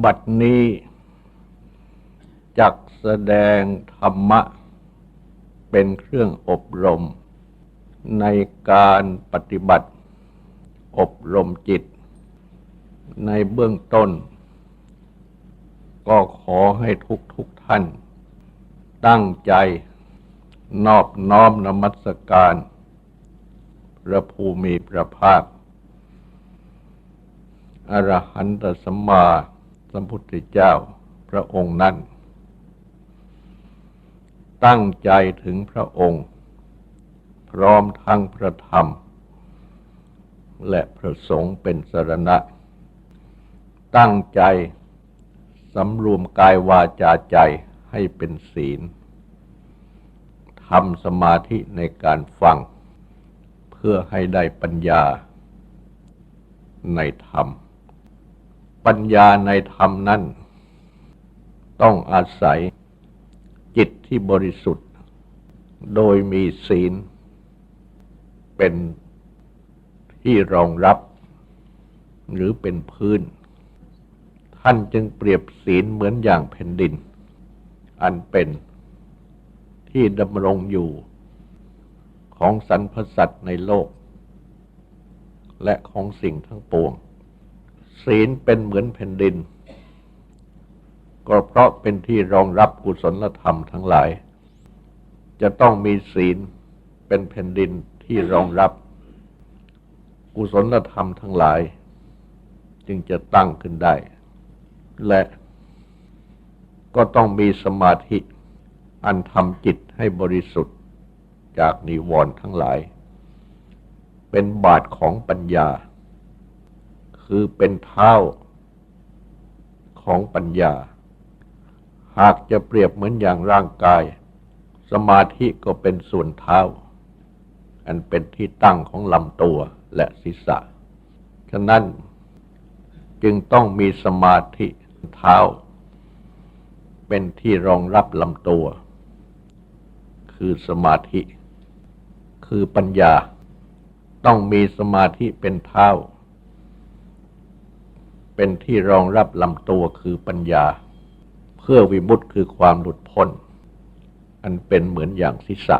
บัดนี้จักแสดงธรรมะ เป็นเครื่องอบรม ในการปฏิบัติ อบรมจิต ในเบื้องต้น ก็ขอให้ทุกทุกท่าน ตั้งใจนอบน้อมนมัสการ พระภูมิพระภาค อรหันตสัมมา สัมพุทธเจ้าพระองค์นั้น ตั้งใจถึงพระองค์ พร้อมทั้งพระธรรม และพระสงฆ์เป็นสรณะ ตั้งใจสำรวมกายวาจาใจให้เป็นศีลทำสมาธิในการฟัง เพื่อให้ได้ปัญญาในธรรม ปัญญาในธรรมนั้น ต้องอาศัยจิตที่บริสุทธิ์ โดยมีศีล เป็นที่รองรับ หรือเป็นพื้น ท่านจึงเปรียบศีลเหมือนอย่างแผ่นดิน อันเป็นที่ดำรงอยู่ของสรรพสัตว์ในโลก และของสิ่งทั้งปวง ศีลเป็นเหมือนแผ่นดิน ก็เพราะเป็นที่รองรับกุศลธรรมทั้งหลาย จะต้องมีศีลเป็นแผ่นดินที่รองรับกุศลธรรมทั้งหลาย จึงจะตั้งขึ้นได้ และก็ต้องมีสมาธิ อันทำจิตให้บริสุทธิ์จากนิวรณ์ทั้งหลาย เป็นบาทของปัญญา คือเป็นเท้าของปัญญา หากจะเปรียบเหมือนอย่างร่างกาย สมาธิก็เป็นส่วนเท้า อันเป็นที่ตั้งของลำตัวและศีรษะ ฉะนั้นจึงต้องมีสมาธิเท้า เป็นที่รองรับลำตัว คือสมาธิ คือปัญญา ต้องมีสมาธิเป็นเท้า เป็นที่รองรับลำตัวคือปัญญา เพื่อวิมุตติคือความหลุดพ้น อันเป็นเหมือนอย่างศีรษะ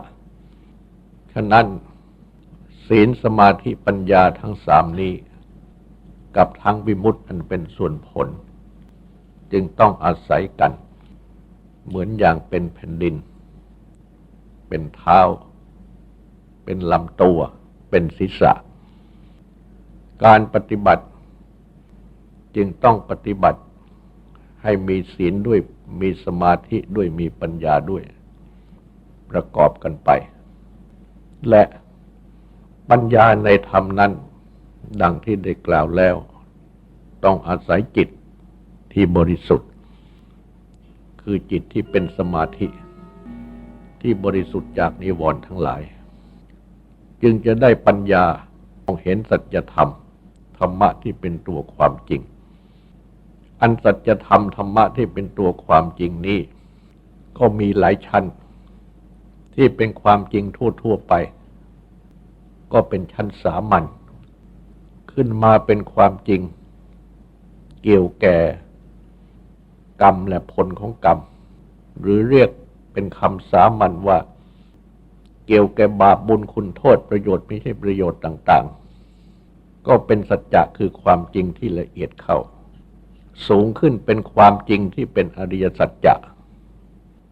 ฉะนั้น ศีลสมาธิปัญญาทั้งสามนี้ กับทั้งวิมุตติอันเป็นส่วนผล จึงต้องอาศัยกัน เหมือนอย่างเป็นแผ่นดิน เป็นเท้า เป็นลำตัว เป็นศีรษะ การปฏิบัติ จึงต้องปฏิบัติให้มีศีลด้วยมีสมาธิด้วยมีปัญญาด้วย ประกอบกันไป และปัญญาในธรรมนั้น ดังที่ได้กล่าวแล้ว ต้องอาศัยจิตที่บริสุทธิ์ คือจิตที่เป็นสมาธิ ที่บริสุทธิ์จากนิวรณ์ทั้งหลาย จึงจะได้ปัญญามองเห็นสัจธรรม ธรรมะที่เป็นตัวความจริง อันสัจธรรมธรรมะที่เป็นตัวความจริงนี้ ก็มีหลายชั้น ที่เป็นความจริงทั่ว ๆไป ก็เป็นชั้นสามัญขึ้นมาเป็นความจริง เกี่ยวแก่กรรมและผลของกรรม หรือเรียกเป็นคำสามัญว่า เกี่ยวแก่บาปบุญคุณโทษประโยชน์ไม่ใช่ประโยชน์ต่าง ๆ ก็เป็นสัจจะคือความจริงที่ละเอียดเข้า สูงขึ้นเป็นความจริงที่เป็นอริยสัจจะ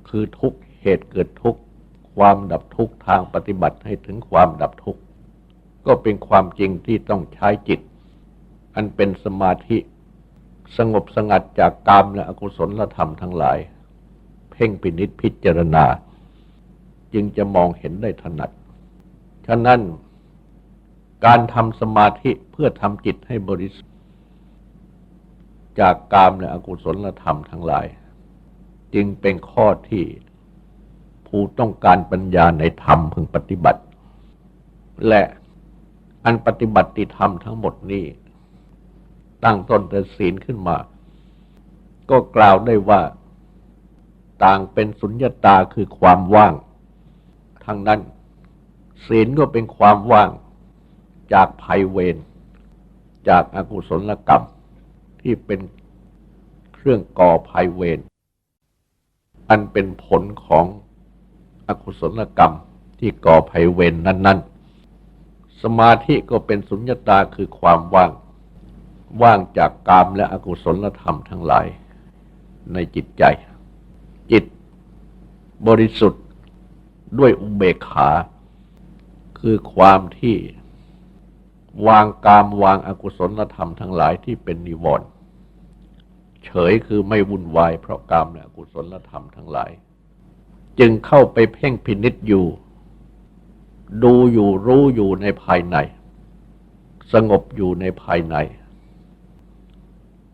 คือทุกเหตุเกิดทุกความดับทุกทางปฏิบัติให้ถึงความดับทุกก็เป็นความจริงที่ต้องใช้จิต อันเป็นสมาธิ สงบสงัดจากกามและอกุศลธรรมทั้งหลาย เพ่งพินิษพิจารณา จึงจะมองเห็นได้ถนัด ฉะนั้น การทำสมาธิเพื่อทำจิตให้บริสุทธิ จากกามและอกุศลธรรมทั้งหลาย จึงเป็นข้อที่ผู้ต้องการปัญญาในธรรมพึงปฏิบัติ และอันปฏิบัติธรรมทั้งหมดนี้ ตั้งต้นแต่ศีลขึ้นมา ก็กล่าวได้ว่าต่างเป็นสุญญตาคือความว่างทั้งนั้น ศีลก็เป็นความว่างจากภัยเวรจากอากุศลกรรม ที่เป็นเครื่องก่อภัยเวร อันเป็นผลของอกุศลกรรมที่ก่อภัยเวรนนั้น ๆ สมาธิก็เป็นสุญญตาคือความว่าง ว่างจากกามและอกุศลธรรมทั้งหลายในจิตใจ จิตบริสุทธิ์ด้วยอุเบกขา คือความที่วางกามวางอากุศลธรรมทั้งหลายที่เป็นนิวรณ์ เฉยคือไม่วุ่นวายเพราะกามและกุศลธรรมทั้งหลาย จึงเข้าไปเพ่งพินิษอยู่ ดูอยู่รู้อยู่ในภายใน สงบอยู่ในภายใน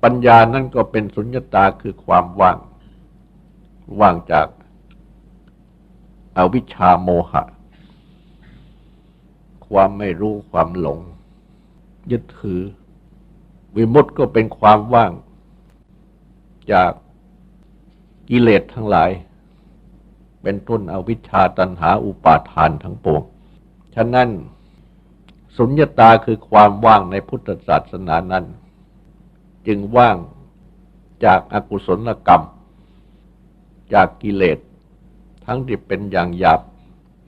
ปัญญานั่นก็เป็นสุญญตาคือความว่าง ว่างจากอาวิชชาโมหะ ความไม่รู้ความหลง ยึดถือ วิมุตติก็เป็นความว่าง จากกิเลสทั้งหลาย เป็นต้นอวิชชาตันหาอุปาทานทั้งปวง ฉะนั้น สุญญตาคือความว่างในพุทธศาสนานั้น จึงว่างจากอากุศลกรรม จากกิเลส ทั้งที่เป็นอย่างหยาบ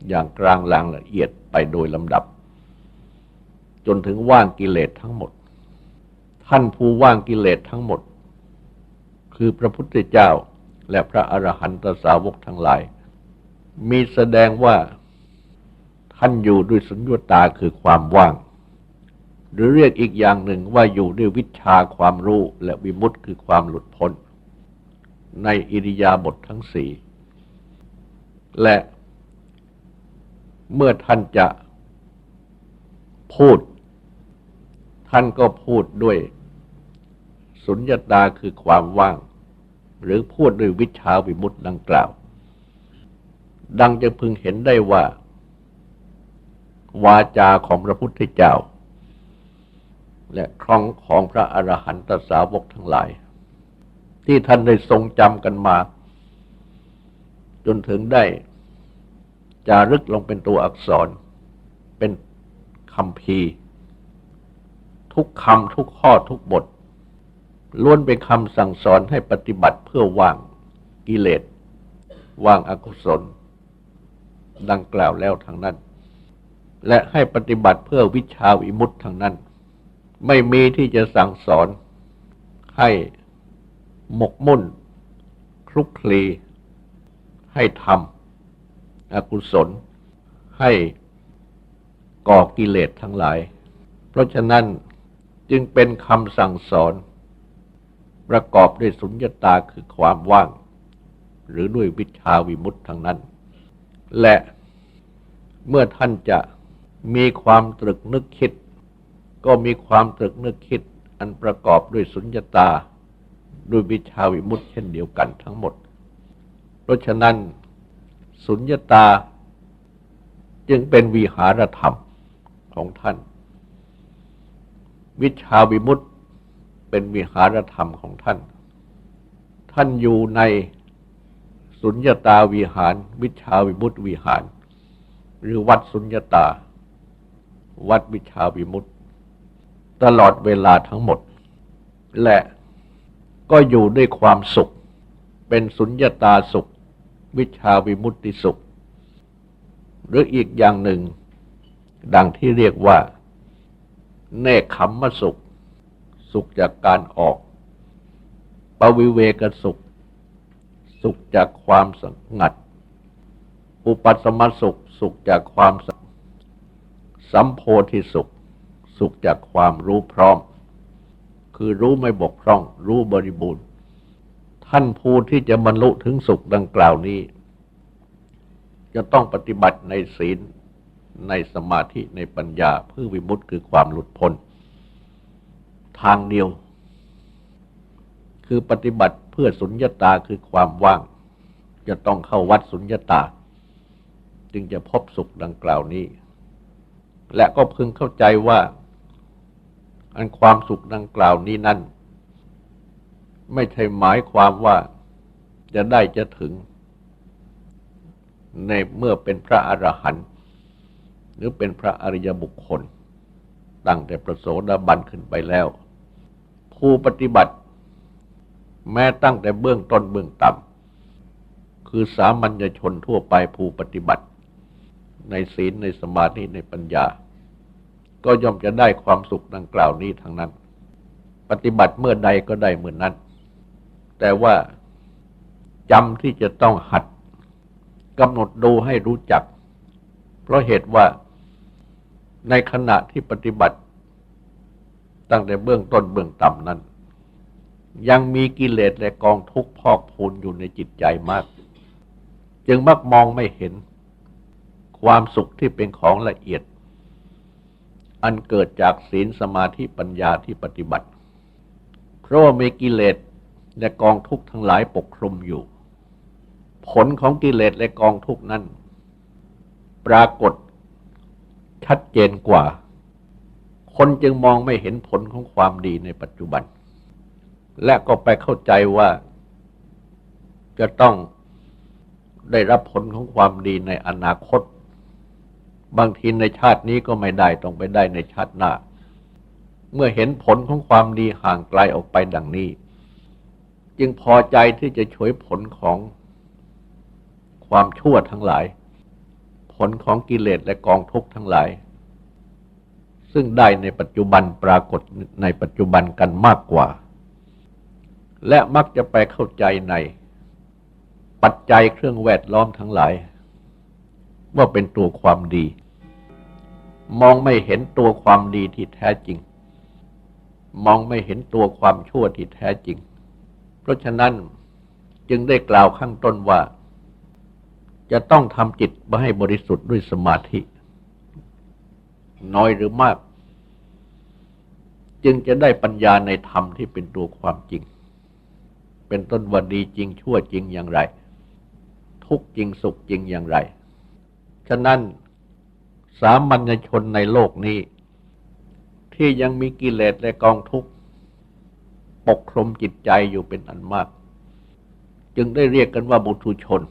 อย่างกลางลางละเอียดไปโดยลำดับ จนถึงว่างกิเลสทั้งหมด ท่านผู้ว่างกิเลสทั้งหมด คือพระพุทธเจ้าและพระอรหันตสาวกทั้งหลาย มีแสดงว่าท่านอยู่ด้วยสุญญตาคือความว่าง หรือเรียกอีกอย่างหนึ่งว่าอยู่ด้วยวิชาความรู้และวิมุตติคือความหลุดพ้น ในอิริยาบถททั้งสี่และเมื่อท่านจะพูด ท่านก็พูดด้วยสุญญตาคือความว่าง หรือพูดด้วยวิชาวิมุตติดังกล่าว ดังจะพึงเห็นได้ว่า วาจาของพระพุทธเจ้า และครองของพระอรหันตสาวกทั้งหลาย ที่ท่านได้ทรงจำกันมา จนถึงได้จารึกลงเป็นตัวอักษร เป็นคำพีทุกคำทุกข้อทุกบท ล้วนเป็นคำสั่งสอนให้ปฏิบัติเพื่อวางกิเลสวางอากุศล ดังกล่าวแล้วทางนั้น และให้ปฏิบัติเพื่อวิชาวิมุตทางนั้น ไม่มีที่จะสั่งสอน ให้หมกมุ่น คลุกคลี ให้ทำอกุศล ให้ก่อกิเลสทั้งหลาย เพราะฉะนั้นจึงเป็นคำสั่งสอน ประกอบด้วยสุญญตาคือความว่าง หรือด้วยวิชาวิมุตติทั้งนั้น และเมื่อท่านจะมีความตรึกนึกคิด ก็มีความตรึกนึกคิด อันประกอบด้วยสุญญตาด้วยวิชาวิมุตติเช่นเดียวกันทั้งหมด เพราะฉะนั้น สุญญตาจึงเป็นวิหารธรรมของท่าน วิชาวิมุตต เป็นวิหารธรรมของท่าน ท่านอยู่ในสุญญตาวิหาร วิชาวิมุตติวิหาร หรือวัดสุญญตา วัดวิชาวิมุตติตลอดเวลาทั้งหมด และก็อยู่ด้วยความสุข เป็นสุญญตาสุข วิชาวิมุตติสุข หรืออีกอย่างหนึ่ง ดังที่เรียกว่า เนคขมมสุข สุขจากการออก ปวิเวกสุข สุขจากความสงัด อุปัสมสุข สุขจากความสสัมโพธิสุข สุขจากความรู้พร้อม คือรู้ไม่บกพร่อง รู้บริบูรณ์ ท่านผู้ที่จะบรรลุถึงสุขดังกล่าวนี้ จะต้องปฏิบัติในศีล ในสมาธิในปัญญาเพื่อวิมุตติคือความหลุดพ้น ทางเดียว คือปฏิบัติเพื่อสุญญตาคือความว่าง จะต้องเข้าวัดสุญญตา จึงจะพบสุขดังกล่าวนี้ และก็พึงเข้าใจว่า อันความสุขดังกล่าวนี้นั่น ไม่ใช่หมายความว่าจะได้จะถึง ในเมื่อเป็นพระอรหันต์หรือเป็นพระอริยบุคคลตั้งแต่ประโสดาบันขึ้นไปแล้ว ผู้ปฏิบัติ แม้ตั้งแต่เบื้องต้นเบื้องต่ำคือสามัญชนทั่วไปผู้ปฏิบัติ ในศีลในสมาธิในปัญญา ก็ย่อมจะได้ความสุขดังกล่าวนี้ทั้งนั้น ปฏิบัติเมื่อใดก็ได้เมื่อนนั้น แต่ว่าจำที่จะต้องหัดกำหนดดูให้รู้จัก เพราะเหตุว่าในขณะที่ปฏิบัติ ตั้งแต่เบื้องต้นเบื้องต่ำนั้น ยังมีกิเลสและกองทุกข์พอกพูนอยู่ในจิตใจมาก จึงมักมองไม่เห็นความสุขที่เป็นของละเอียด อันเกิดจากศีลสมาธิปัญญาที่ปฏิบัติ เพราะว่ามีกิเลสและกองทุกข์ทั้งหลายปกคลุมอยู่ ผลของกิเลสและกองทุกข์นั้น ปรากฏชัดเจนกว่า คนจึงมองไม่เห็นผลของความดีในปัจจุบัน และก็ไปเข้าใจว่าจะต้องได้รับผลของความดีในอนาคต บางทีในชาตินี้ก็ไม่ได้ต้องไปได้ในชาติหน้า เมื่อเห็นผลของความดีห่างไกลออกไปดังนี้ จึงพอใจที่จะช่วยผลของความชั่วทั้งหลาย ผลของกิเลสและกองทุกข์ทั้งหลาย ซึ่งได้ในปัจจุบันปรากฏในปัจจุบันกันมากกว่า และมักจะไปเข้าใจในปัจจัยเครื่องแวดล้อมทั้งหลาย ว่าเป็นตัวความดี มองไม่เห็นตัวความดีที่แท้จริง มองไม่เห็นตัวความชั่วที่แท้จริง เพราะฉะนั้นจึงได้กล่าวข้างต้นว่า จะต้องทำจิตมาให้บริสุทธิ์ด้วยสมาธิ น้อยหรือมาก จึงจะได้ปัญญาในธรรมที่เป็นตัวความจริง เป็นต้นว่าดีจริงชั่วจริงอย่างไร ทุกจริงสุขจริงอย่างไร ฉะนั้นสามัญชนในโลกนี้ ที่ยังมีกิเลสและกองทุกข์ปกคลุมจิตใจอยู่เป็นอันมาก จึงได้เรียกกันว่าบุตุชน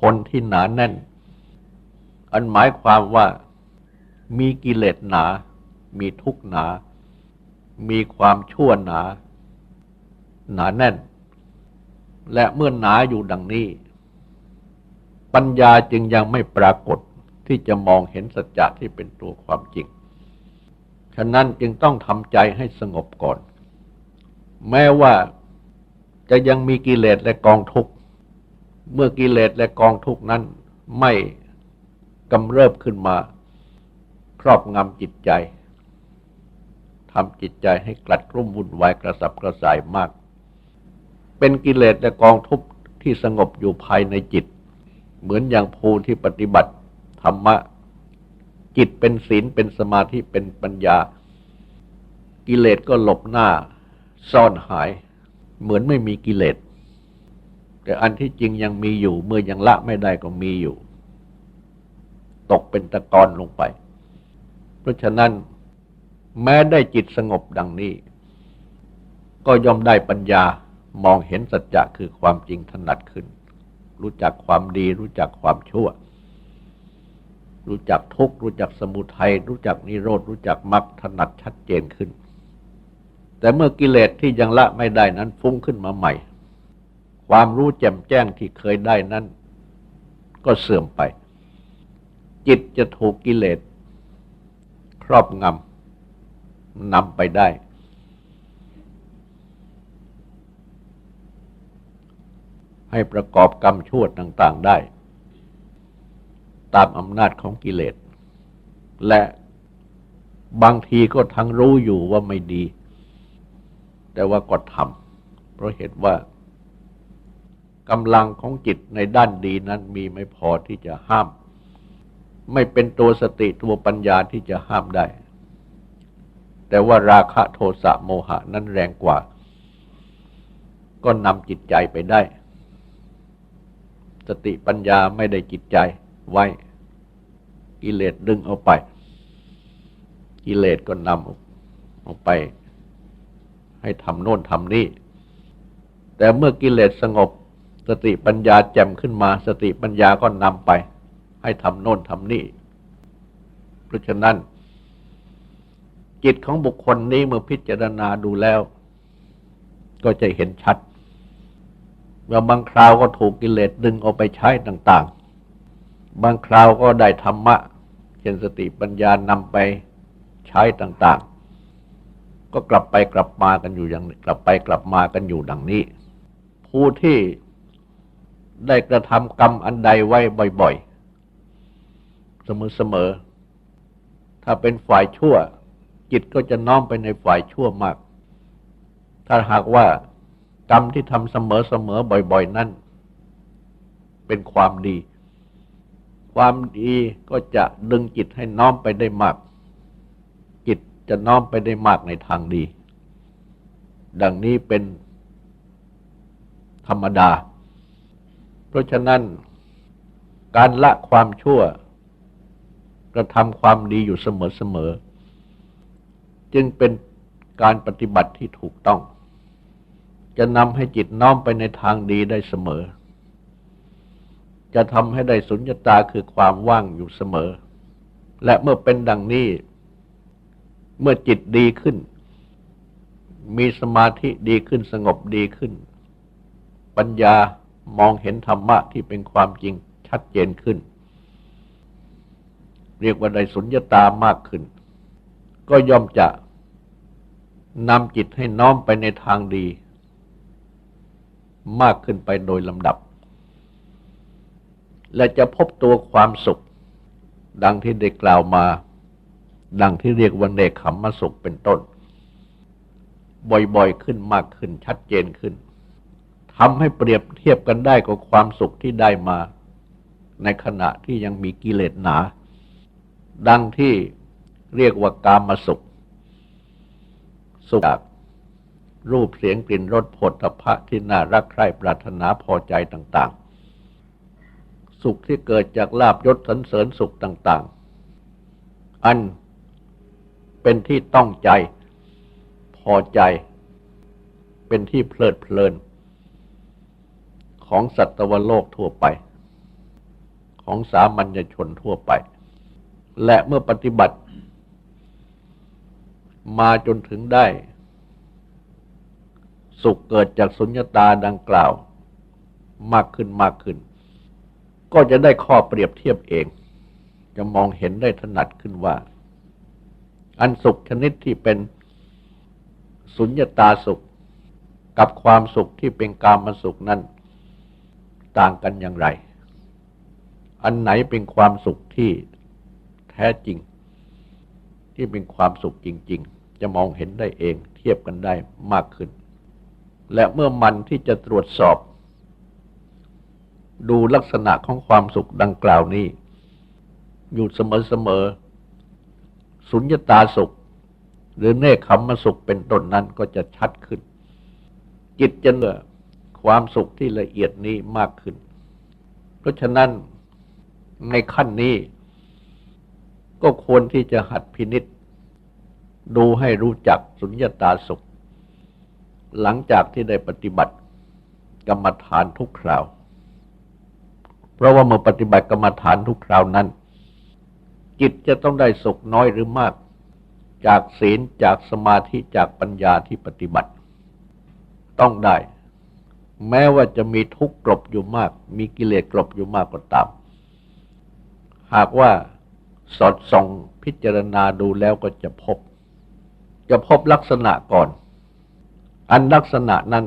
คนที่หนาแน่น อันหมายความว่า มีกิเลสหนา มีทุกข์หนา มีความชั่วหนา หนาแน่น และเมื่อหนาอยู่ดังนี้ ปัญญาจึงยังไม่ปรากฏที่จะมองเห็นสัจจะที่เป็นตัวความจริง ฉะนั้นจึงต้องทำใจให้สงบก่อน แม้ว่าจะยังมีกิเลสและกองทุกข์ เมื่อกิเลสและกองทุกข์นั้นไม่กำเริบขึ้นมา ครอบงำจิตใจทำจิตใจให้กลัดกลุ้มวุ่นวายกระสับกระส่ายมาก เป็นกิเลสและกองทุกข์ที่สงบอยู่ภายในจิต เหมือนอย่างภูที่ปฏิบัติธรรมะ จิตเป็นศีลเป็นสมาธิเป็นปัญญา กิเลสก็หลบหน้า ซ่อนหาย เหมือนไม่มีกิเลสแต่อันที่จริงยังมีอยู่เมื่อยังละไม่ได้ก็มีอยู่ ตกเป็นตะกอนลงไป ราะฉะนั้นแม้ได้จิตสงบดังนี้ ก็ย่อมได้ปัญญามองเห็นสัจจะคือความจริงถนัดขึ้น รู้จักความดีรู้จักความชั่ว รู้จักทุกข์รู้จักสมุทัยรู้จักนิโรธรู้จักมรรคถนัดชัดเจนขึ้น แต่เมื่อกิเลสที่ยังละไม่ได้นั้นฟุ้งขึ้นมาใหม่ ความรู้แจ่มแจ้งที่เคยได้นั้น ก็เสื่อมไป จิตจะถูกกิเลส ครอบงำนำไปได้ ให้ประกอบกรรมชั่วต่าง ๆได้ ตามอำนาจของกิเลส และบางทีก็ทั้งรู้อยู่ว่าไม่ดี แต่ว่าก็ทำเพราะเหตุว่ากำลังของจิตในด้านดีนั้นมีไม่พอที่จะห้าม ไม่เป็นตัวสติตัวปัญญาที่จะห้ามได้ แต่ว่าราคะโทสะโมหะนั้นแรงกว่า ก็นำจิตใจไปได้ สติปัญญาไม่ได้จิตใจไว้ กิเลสดึงเอาไป กิเลสก็นำออกไป ให้ทำโน่นทำนี่ แต่เมื่อกิเลสสงบ สติปัญญาแจ่มขึ้นมา สติปัญญาก็นำไป ให้ทำโน่นทำนี่ เพราะฉะนั้น จิตของบุคคลนี้เมื่อพิจารณาดูแล้ว ก็จะเห็นชัดว่าบางคราวก็ถูกกิเลสดึงเอาไปใช้ต่าง ๆ บางคราวก็ได้ธรรมะเช่นสติปัญญานำไปใช้ต่าง ๆ ก็กลับไปกลับมากันอยู่อย่างกลับไปกลับมากันอยู่ดังนี้ ผู้ที่ได้กระทำกรรมอันใดไว้บ่อย ๆเสมอๆถ้าเป็นฝ่ายชั่ว จิตก็จะน้อมไปในฝ่ายชั่วมาก ถ้าหากว่ากรรมที่ทำเสมอๆบ่อย ๆ นั่น เป็นความดี ความดีก็จะดึงจิตให้น้อมไปได้มาก จิตจะน้อมไปได้มากในทางดี ดังนี้เป็นธรรมดา เพราะฉะนั้นการละความชั่ว กระทำความดีอยู่เสมอๆจึงเป็นการปฏิบัติที่ถูกต้อง จะนำให้จิตน้อมไปในทางดีได้เสมอ จะทำให้ได้สุญญตาคือความว่างอยู่เสมอ และเมื่อเป็นดังนี้ เมื่อจิตดีขึ้น มีสมาธิดีขึ้นสงบดีขึ้น ปัญญามองเห็นธรรมะที่เป็นความจริงชัดเจนขึ้น เรียกว่าได้สุญญตามากขึ้น ก็ย่อมจะนำจิตให้น้อมไปในทางดี มากขึ้นไปโดยลำดับ และจะพบตัวความสุข ดังที่ได้กล่าวมา ดังที่เรียกว่าเนคขมมสุขเป็นต้น บ่อยๆขึ้นมากขึ้นชัดเจนขึ้นทำให้เปรียบเทียบกันได้กับความสุขที่ได้มา ในขณะที่ยังมีกิเลสหนา ดังที่เรียกว่ากามสุข สุขจากรูปเสียงกลิ่นรสผลพะที่น่ารักใคร่ปรารถนาพอใจต่าง ๆ สุขที่เกิดจากลาบยศสรรเสริญสุขต่าง ๆ อันเป็นที่ต้องใจพอใจ เป็นที่เพลิดเพลิน ของสัตวโลกทั่วไป ของสามัญชนทั่วไป และเมื่อปฏิบัติ มาจนถึงได้ สุขเกิดจากสุญญตาดังกล่าว มากขึ้นมากขึ้น ก็จะได้ข้อเปรียบเทียบเอง จะมองเห็นได้ถนัดขึ้นว่า อันสุขชนิดที่เป็นสุญญตาสุข กับความสุขที่เป็นกามสุขนั้น ต่างกันอย่างไร อันไหนเป็นความสุขที่ แท้จริง ที่เป็นความสุขจริง ๆ จะมองเห็นได้เองเทียบกันได้มากขึ้น และเมื่อมันที่จะตรวจสอบ ดูลักษณะของความสุขดังกล่าวนี้ อยู่เสมอๆสุญญตาสุข หรือเนคขมมสุขเป็นต้นนั้นก็จะชัดขึ้น จิตจะเหนือความสุขที่ละเอียดนี้มากขึ้น เพราะฉะนั้นในขั้นนี้ ก็ควรที่จะหัดพินิษดูให้รู้จักสุญญตาสุข หลังจากที่ได้ปฏิบัติกรรมฐานทุกคราว เพราะว่าเมื่อปฏิบัติกรรมฐานทุกคราวนั้น จิตจะต้องได้สุขน้อยหรือมาก จากศีลจากสมาธิจากปัญญาที่ปฏิบัติ ต้องได้ แม้ว่าจะมีทุกข์กลบอยู่มาก มีกิเลสกลบอยู่มากก็ตาม หากว่า สอดส่องพิจารณาดูแล้วก็จะพบ จะพบลักษณะก่อน อันลักษณะนั้น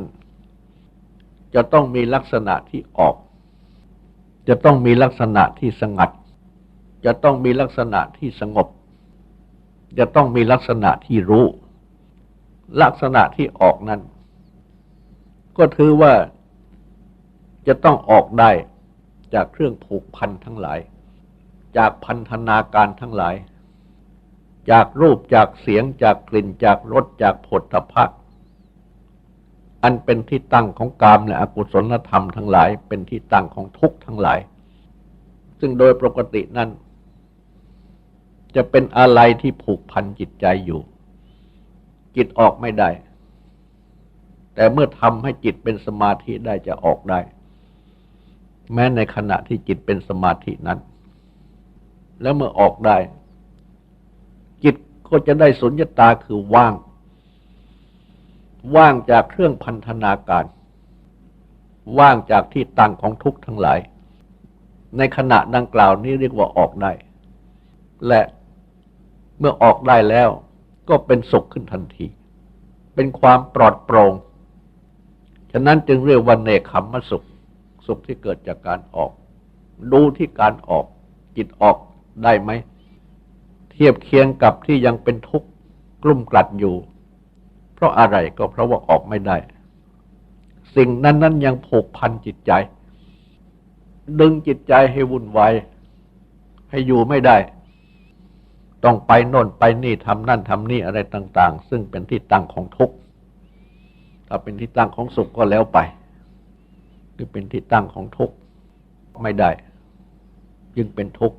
จะต้องมีลักษณะที่ออก จะต้องมีลักษณะที่สงัด จะต้องมีลักษณะที่สงบ จะต้องมีลักษณะที่รู้ ลักษณะที่ออกนั้น ก็ถือว่าจะต้องออกได้จากเครื่องผูกพันทั้งหลาย จากพันธนาการทั้งหลาย จากรูปจากเสียงจากกลิ่นจากรสจากผลตภะอันเป็นที่ตั้งของกามและอกุศลธรรมทั้งหลาย เป็นที่ตั้งของทุกข์ทั้งหลาย ซึ่งโดยปกตินั้น จะเป็นอะไรที่ผูกพันจิตใจอยู่ จิตออกไม่ได้ แต่เมื่อทำให้จิตเป็นสมาธิได้จะออกได้ แม้ในขณะที่จิตเป็นสมาธินั้น แล้วเมื่อออกได้ จิตก็จะได้สุญญตาคือว่าง ว่างจากเครื่องพันธนาการ ว่างจากที่ตั้งของทุกข์ทั้งหลาย ในขณะดังกล่าวนี้เรียกว่าออกได้ และเมื่อออกได้แล้วก็เป็นสุขขึ้นทันที เป็นความปลอดโปร่ง ฉะนั้นจึงเรียกว่าเนคขมมสุข สุขที่เกิดจากการออก ดูที่การออก จิตออก ได้ไหม เทียบเคียงกับที่ยังเป็นทุกข์กลุ่มกลัดอยู่ เพราะอะไรก็เพราะว่าออกไม่ได้ สิ่งนั้นนั้นยังผูกพันจิตใจ ดึงจิตใจให้วุ่นวายให้อยู่ไม่ได้ ต้องไปโน่นไปนี่ทำนั่นทำนี่อะไรต่าง ๆ ซึ่งเป็นที่ตั้งของทุกข์ถ้าเป็นที่ตั้งของสุขก็แล้วไปหรือเป็นที่ตั้งของทุกข์ไม่ได้ยึงเป็นทุกข์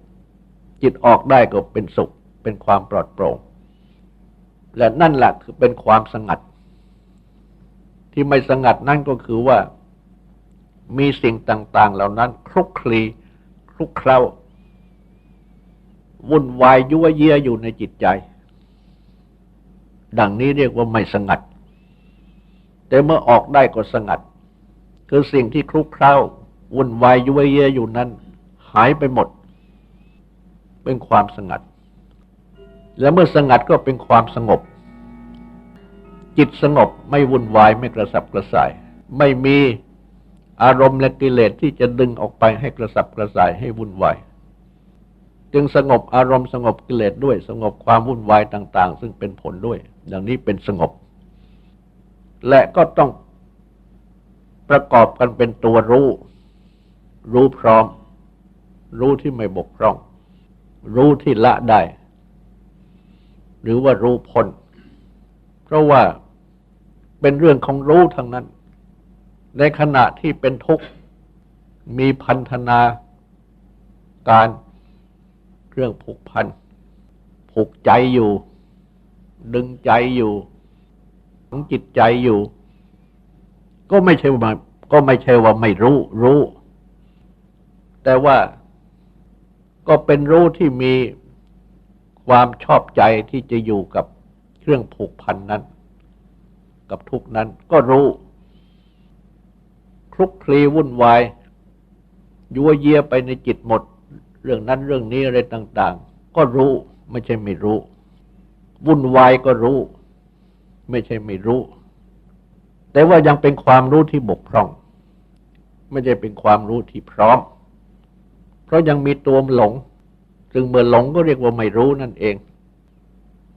จิตออกได้ก็เป็นสุข เป็นความปลอดโปร่ง และนั่นแหละคือเป็นความสงัด ที่ไม่สงัดนั่นก็คือว่ามีสิ่งต่าง ๆ เหล่านั้นคลุกคลีคลุกเคล้าวุ่นวายยั่วเยียอยู่ในจิตใจ ดังนี้เรียกว่าไม่สงัด แต่เมื่อออกได้ก็สงัด คือสิ่งที่คลุกเคล้าวุ่นวายยั่วเยียอยู่นั้น หายไปหมด เป็นความสงัด และเมื่อสงัดก็เป็นความสงบ จิตสงบไม่วุ่นวายไม่กระสับกระส่าย ไม่มีอารมณ์และกิเลสที่จะดึงออกไปให้กระสับกระส่ายให้วุ่นวาย จึงสงบอารมณ์สงบกิเลสด้วยสงบความวุ่นวายต่าง ๆ ซึ่งเป็นผลด้วย ดังนี้เป็นสงบ และก็ต้องประกอบกันเป็นตัวรู้ รู้พร้อม รู้ที่ไม่บกพร่อง รู้ที่ละได้ หรือว่ารู้พ้นเพราะว่าเป็นเรื่องของรู้ทั้งนั้น ในขณะที่เป็นทุกข์มีพันธนาการเรื่องผูกพัน ผูกใจอยู่ ดึงใจอยู่ของจิตใจอยู่ ก็ไม่ใช่ว่าก็ไม่ใช่ว่าไม่รู้รู้ แต่ว่า ก็เป็นรู้ที่มีความชอบใจที่จะอยู่กับเครื่องผูกพันนั้น กับทุกนั้นก็รู้คลุกคลีวุ่นวายยั่วเยียไปในจิตหมด เรื่องนั้นเรื่องนี้อะไรต่าง ๆ ก็รู้ไม่ใช่ไม่รู้ วุ่นวายก็รู้ ไม่ใช่ไม่รู้ แต่ว่ายังเป็นความรู้ที่บกพร่อง ไม่ใช่เป็นความรู้ที่พร้อม เพราะยังมีตัวหลง ซึ่งเมื่อหลงก็เรียกว่าไม่รู้นั่นเอง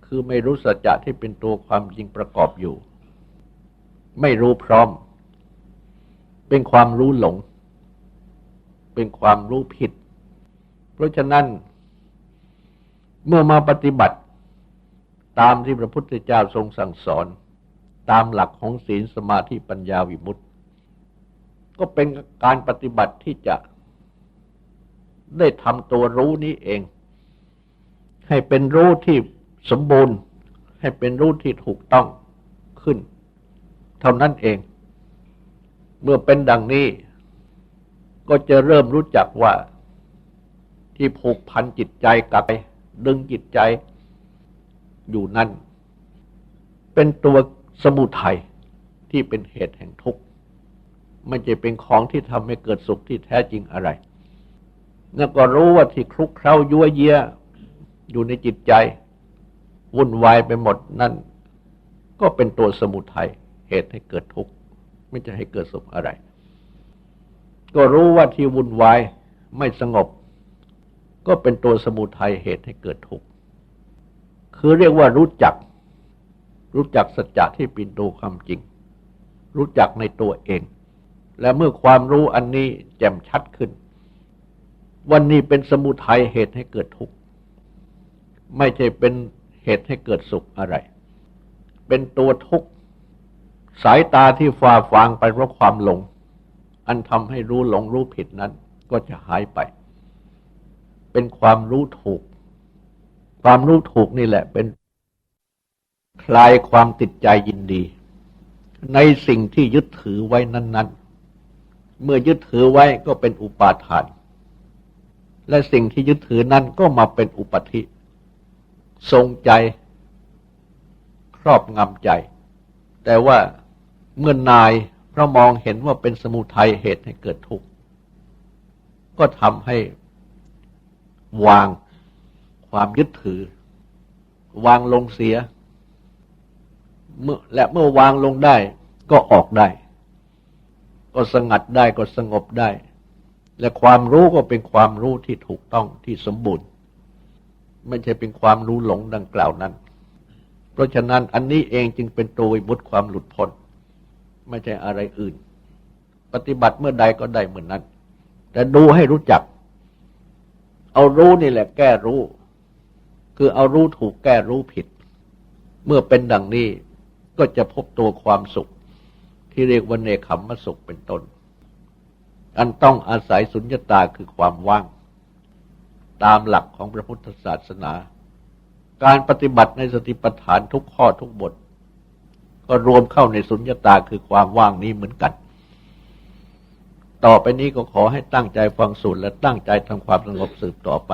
คือไม่รู้สัจจะที่เป็นตัวความจริงประกอบอยู่ ไม่รู้พร้อม เป็นความรู้หลง เป็นความรู้ผิด เพราะฉะนั้น เมื่อมาปฏิบัติตามที่พระพุทธเจ้าทรงสั่งสอน ตามหลักของศีลสมาธิปัญญาวิมุตติ ก็เป็นการปฏิบัติที่จะ ได้ทำตัวรู้นี้เอง ให้เป็นรู้ที่สมบูรณ์ ให้เป็นรู้ที่ถูกต้องขึ้น เท่านั้นเอง เมื่อเป็นดังนี้ ก็จะเริ่มรู้จักว่า ที่ผูกพันจิตใจกับดึงจิตใจอยู่นั่น เป็นตัวสมุทัยที่เป็นเหตุแห่งทุกข์ไม่ใช่เป็นของที่ทำให้เกิดสุขที่แท้จริงอะไร แล้วก็รู้ว่าที่คลุกเคล้ายั่วเยียอยู่ในจิตใจ วุ่นวายไปหมดนั่น ก็เป็นตัวสมุทัยเหตุให้เกิดทุกข์ไม่จะให้เกิดสุขอะไร ก็รู้ว่าที่วุ่นวายไม่สงบ ก็เป็นตัวสมุทัยเหตุให้เกิดทุกข์คือเรียกว่ารู้จัก รู้จักสัจจะที่เป็นตัวความจริง รู้จักในตัวเอง และเมื่อความรู้อันนี้แจ่มชัดขึ้น วันนี้เป็นสมุทัยเหตุให้เกิดทุกข์ไม่ใช่เป็นเหตุให้เกิดสุขอะไร เป็นตัวทุกข์สายตาที่ฟ้าฟางไปเพราะความหลง อันทำให้รู้หลงรู้ผิดนั้นก็จะหายไป เป็นความรู้ถูก ความรู้ถูกนี่แหละเป็นคลายความติดใจยินดี ในสิ่งที่ยึดถือไว้นั้น ๆ เมื่อยึดถือไว้ก็เป็นอุปาทาน และสิ่งที่ยึดถือนั้นก็มาเป็นอุปธิ ทรงใจ ครอบงำใจ แต่ว่าเมื่อนายพระมองเห็นว่าเป็นสมุทัยเหตุให้เกิดทุกข์ ก็ทำให้วางความยึดถือ วางลงเสียเมื่อและเมื่อวางลงได้ก็ออกได้ ก็สงัดได้ก็สงบได้ และความรู้ก็เป็นความรู้ที่ถูกต้องที่สมบูรณ์ ไม่ใช่เป็นความรู้หลงดังกล่าวนั้น เพราะฉะนั้นอันนี้เองจึงเป็นตัววิมุตติความหลุดพ้น ไม่ใช่อะไรอื่น ปฏิบัติเมื่อใดก็ได้เหมือนนั้น แต่ดูให้รู้จัก เอารู้นี่แหละแก้รู้ คือเอารู้ถูกแก้รู้ผิด เมื่อเป็นดังนี้ก็จะพบตัวความสุข ที่เรียกว่าเนคขมมสุขเป็นต้น อันต้องอาศัยสุญญตาคือความว่าง ตามหลักของพระพุทธศาสนา การปฏิบัติในสติปัฏฐานทุกข้อทุกบท ก็รวมเข้าในสุญญตาคือความว่างนี้เหมือนกัน ต่อไปนี้ก็ขอให้ตั้งใจฟังสูตรและตั้งใจทำความสงบสืบต่อไป